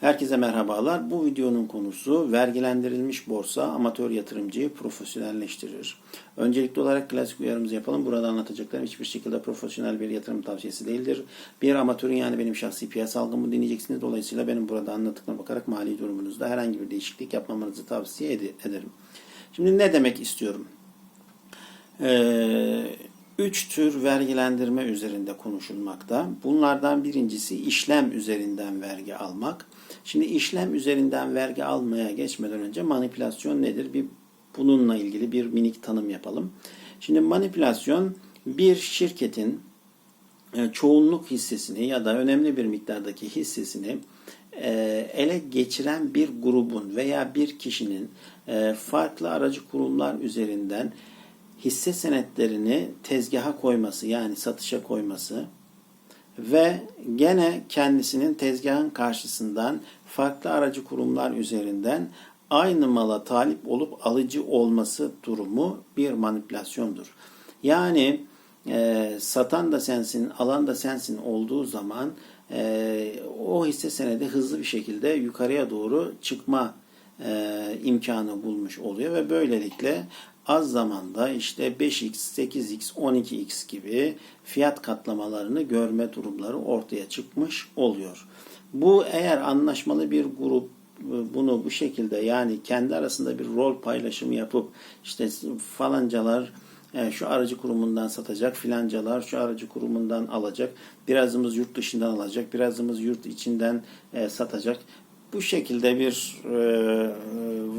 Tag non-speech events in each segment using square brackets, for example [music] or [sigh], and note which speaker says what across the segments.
Speaker 1: Herkese merhabalar. Bu videonun konusu vergilendirilmiş borsa amatör yatırımcıyı profesyonelleştirir. Öncelikli olarak klasik uyarımızı yapalım. Burada anlatacaklarım hiçbir şekilde profesyonel bir yatırım tavsiyesi değildir. Bir amatörün yani benim şahsi piyasa algımı dinleyeceksiniz. Dolayısıyla benim burada anlattıklarıma bakarak mali durumunuzda herhangi bir değişiklik yapmamanızı tavsiye ed- ederim. Şimdi ne demek istiyorum? Ee, üç tür vergilendirme üzerinde konuşulmakta. Bunlardan birincisi işlem üzerinden vergi almak. Şimdi işlem üzerinden vergi almaya geçmeden önce manipülasyon nedir? Bir bununla ilgili bir minik tanım yapalım. Şimdi manipülasyon bir şirketin e, çoğunluk hissesini ya da önemli bir miktardaki hissesini e, ele geçiren bir grubun veya bir kişinin e, farklı aracı kurumlar üzerinden hisse senetlerini tezgaha koyması yani satışa koyması ve gene kendisinin tezgahın karşısından farklı aracı kurumlar üzerinden aynı mala talip olup alıcı olması durumu bir manipülasyondur. Yani e, satan da sensin, alan da sensin olduğu zaman e, o hisse senedi hızlı bir şekilde yukarıya doğru çıkma e, imkanı bulmuş oluyor ve böylelikle az zamanda işte 5x, 8x, 12x gibi fiyat katlamalarını görme durumları ortaya çıkmış oluyor. Bu eğer anlaşmalı bir grup e, bunu bu şekilde yani kendi arasında bir rol paylaşımı yapıp işte falancalar e, şu aracı kurumundan satacak, filancalar şu aracı kurumundan alacak, birazımız yurt dışından alacak, birazımız yurt içinden e, satacak. Bu şekilde bir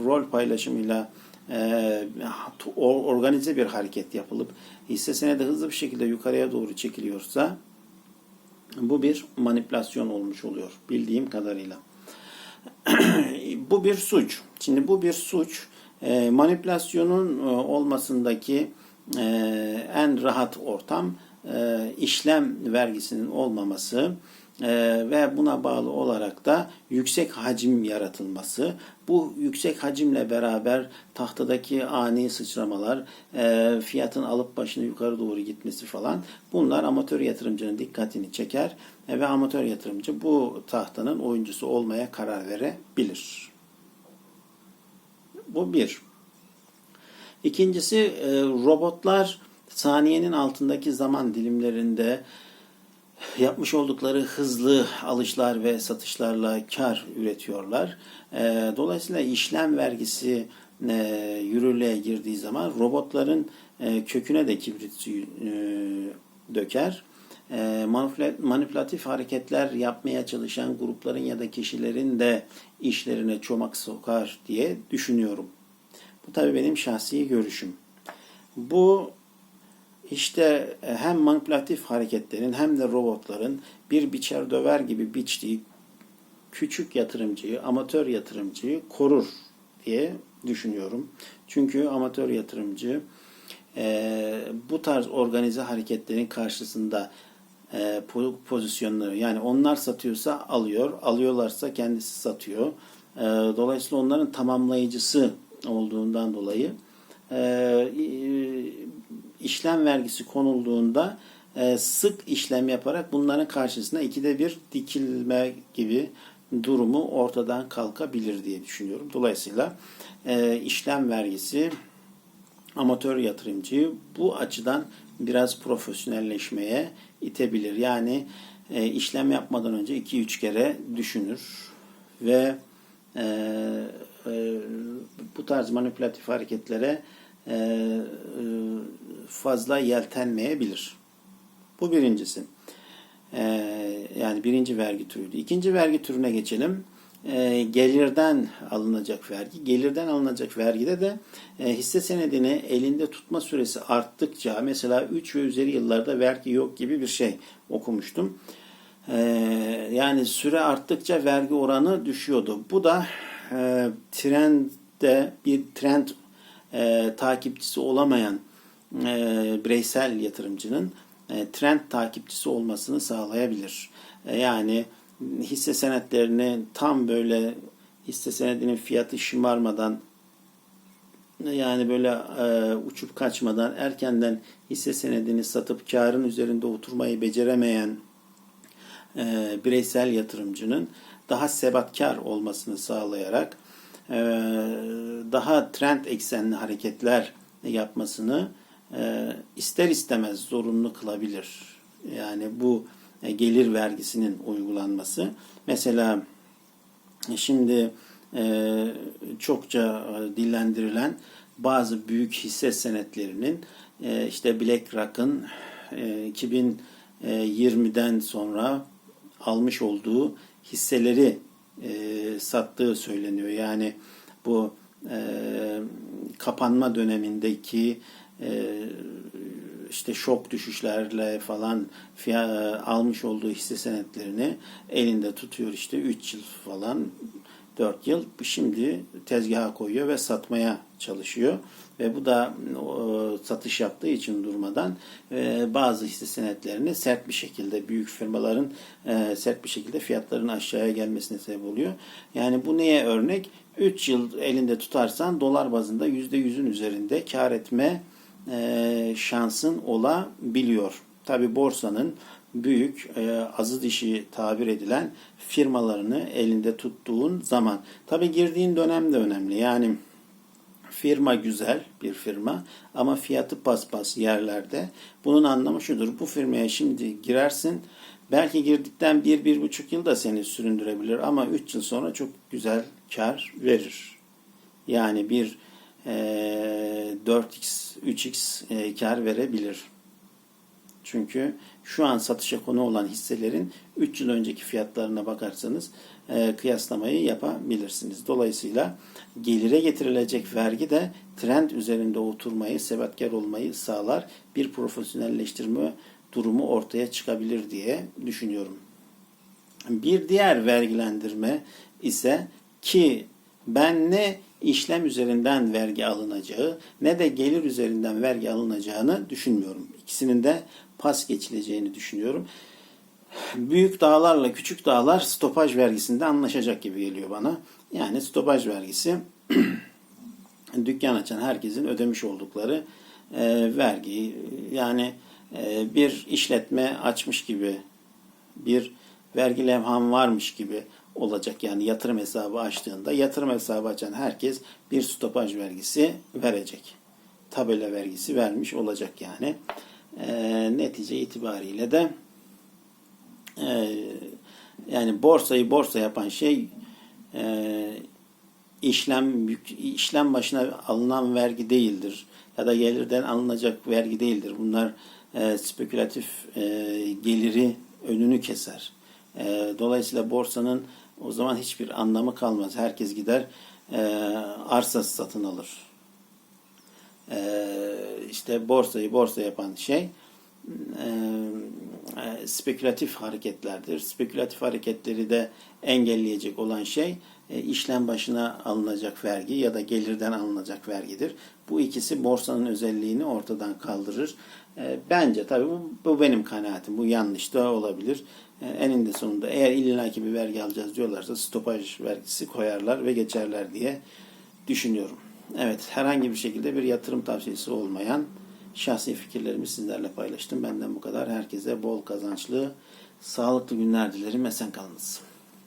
Speaker 1: rol paylaşımıyla organize bir hareket yapılıp hisse senedi hızlı bir şekilde yukarıya doğru çekiliyorsa bu bir manipülasyon olmuş oluyor bildiğim kadarıyla. [clears throat] bu bir suç. Şimdi bu bir suç. E, manipülasyonun e, olmasındaki e, en rahat ortam işlem vergisinin olmaması e, ve buna bağlı olarak da yüksek hacim yaratılması. Bu yüksek hacimle beraber tahtadaki ani sıçramalar, e, fiyatın alıp başını yukarı doğru gitmesi falan bunlar amatör yatırımcının dikkatini çeker ve amatör yatırımcı bu tahtanın oyuncusu olmaya karar verebilir. Bu bir. İkincisi e, robotlar saniyenin altındaki zaman dilimlerinde yapmış oldukları hızlı alışlar ve satışlarla kar üretiyorlar. E, dolayısıyla işlem vergisi e, yürürlüğe girdiği zaman robotların köküne de kibrit döker. Manipülatif hareketler yapmaya çalışan grupların ya da kişilerin de işlerine çomak sokar diye düşünüyorum. Bu tabii benim şahsi görüşüm. Bu işte e, hem manipülatif hareketlerin hem de robotların bir biçer döver gibi biçtiği küçük yatırımcıyı, amatör yatırımcıyı korur diye düşünüyorum. Çünkü amatör yatırımcı e, bu tarz organize hareketlerin karşısında e, pozisyonları yani onlar satıyorsa alıyor, alıyorlarsa kendisi satıyor. E, dolayısıyla onların tamamlayıcısı olduğundan dolayı e, işlem vergisi konulduğunda e, sık işlem yaparak bunların karşısına ikide bir dikilme gibi durumu ortadan kalkabilir diye düşünüyorum. Dolayısıyla e, işlem vergisi amatör yatırımcıyı bu açıdan biraz profesyonelleşmeye itebilir. Yani e, işlem yapmadan önce 2-3 kere düşünür ve e, e, bu tarz manipülatif hareketlere fazla yeltenmeyebilir. Bu birincisi. E, yani birinci vergi türüydü. İkinci vergi türüne geçelim. E, gelirden alınacak vergi. Gelirden alınacak vergide de e, hisse senedini elinde tutma süresi arttıkça mesela 3 ve üzeri yıllarda vergi yok gibi bir şey okumuştum. E, yani süre arttıkça vergi oranı düşüyordu. Bu da e, trendde bir trend e, takipçisi olamayan e, bireysel yatırımcının e, trend takipçisi olmasını sağlayabilir. E, yani hisse senetlerini tam böyle hisse senedinin fiyatı şımarmadan yani böyle e, uçup kaçmadan erkenden hisse senedini satıp karın üzerinde oturmayı beceremeyen e, bireysel yatırımcının daha sebatkar olmasını sağlayarak e, daha trend eksenli hareketler yapmasını e, ister istemez zorunlu kılabilir. Yani bu e, gelir vergisinin uygulanması. Mesela şimdi çokça dillendirilen bazı büyük hisse senetlerinin işte BlackRock'ın e, 2020'den sonra almış olduğu hisseleri e, sattığı söyleniyor. Yani bu e, kapanma dönemindeki e, işte şok düşüşlerle falan fiya- almış olduğu hisse senetlerini elinde tutuyor işte 3 yıl falan 4 yıl şimdi tezgaha koyuyor ve satmaya çalışıyor. Ve bu da o, satış yaptığı için durmadan e, bazı hisse senetlerini sert bir şekilde büyük firmaların e, sert bir şekilde fiyatların aşağıya gelmesine sebep oluyor. Yani bu neye örnek? 3 yıl elinde tutarsan dolar bazında %100'ün üzerinde kar etme e, şansın olabiliyor. Tabi borsanın büyük e, azı dişi tabir edilen firmalarını elinde tuttuğun zaman. Tabi girdiğin dönem de önemli. Yani firma güzel bir firma ama fiyatı paspas yerlerde. Bunun anlamı şudur. Bu firmaya şimdi girersin. Belki girdikten bir, bir buçuk yıl da seni süründürebilir ama üç yıl sonra çok güzel kar verir. Yani bir e, 4x, 3x e, kar verebilir. Çünkü şu an satışa konu olan hisselerin 3 yıl önceki fiyatlarına bakarsanız e, kıyaslamayı yapabilirsiniz. Dolayısıyla gelire getirilecek vergi de trend üzerinde oturmayı, sebatkar olmayı sağlar. Bir profesyonelleştirme durumu ortaya çıkabilir diye düşünüyorum. Bir diğer vergilendirme ise ki ben ne işlem üzerinden vergi alınacağı ne de gelir üzerinden vergi alınacağını düşünmüyorum. İkisinin de pas geçileceğini düşünüyorum. Büyük dağlarla küçük dağlar stopaj vergisinde anlaşacak gibi geliyor bana. Yani stopaj vergisi [clears throat] dükkan açan herkesin ödemiş oldukları e, vergi. Yani e, bir işletme açmış gibi bir vergi levham varmış gibi olacak. Yani yatırım hesabı açtığında yatırım hesabı açan herkes bir stopaj vergisi verecek. Tabela vergisi vermiş olacak yani. E, netice itibariyle de e, yani borsayı borsa yapan şey e, işlem işlem başına alınan vergi değildir ya da gelirden alınacak vergi değildir. Bunlar e, spekülatif e, geliri önünü keser. E, dolayısıyla borsanın o zaman hiçbir anlamı kalmaz. Herkes gider e, arsa satın alır. E, işte borsayı borsa yapan şey e, e, spekülatif hareketlerdir. Spekülatif hareketleri de engelleyecek olan şey işlem başına alınacak vergi ya da gelirden alınacak vergidir. Bu ikisi borsanın özelliğini ortadan kaldırır. E, bence tabii bu, bu benim kanaatim. Bu yanlış da olabilir. E, eninde sonunda eğer illaki bir vergi alacağız diyorlarsa stopaj vergisi koyarlar ve geçerler diye düşünüyorum. Evet herhangi bir şekilde bir yatırım tavsiyesi olmayan şahsi fikirlerimi sizlerle paylaştım. Benden bu kadar. Herkese bol kazançlı, sağlıklı günler dilerim. Esen kalınız.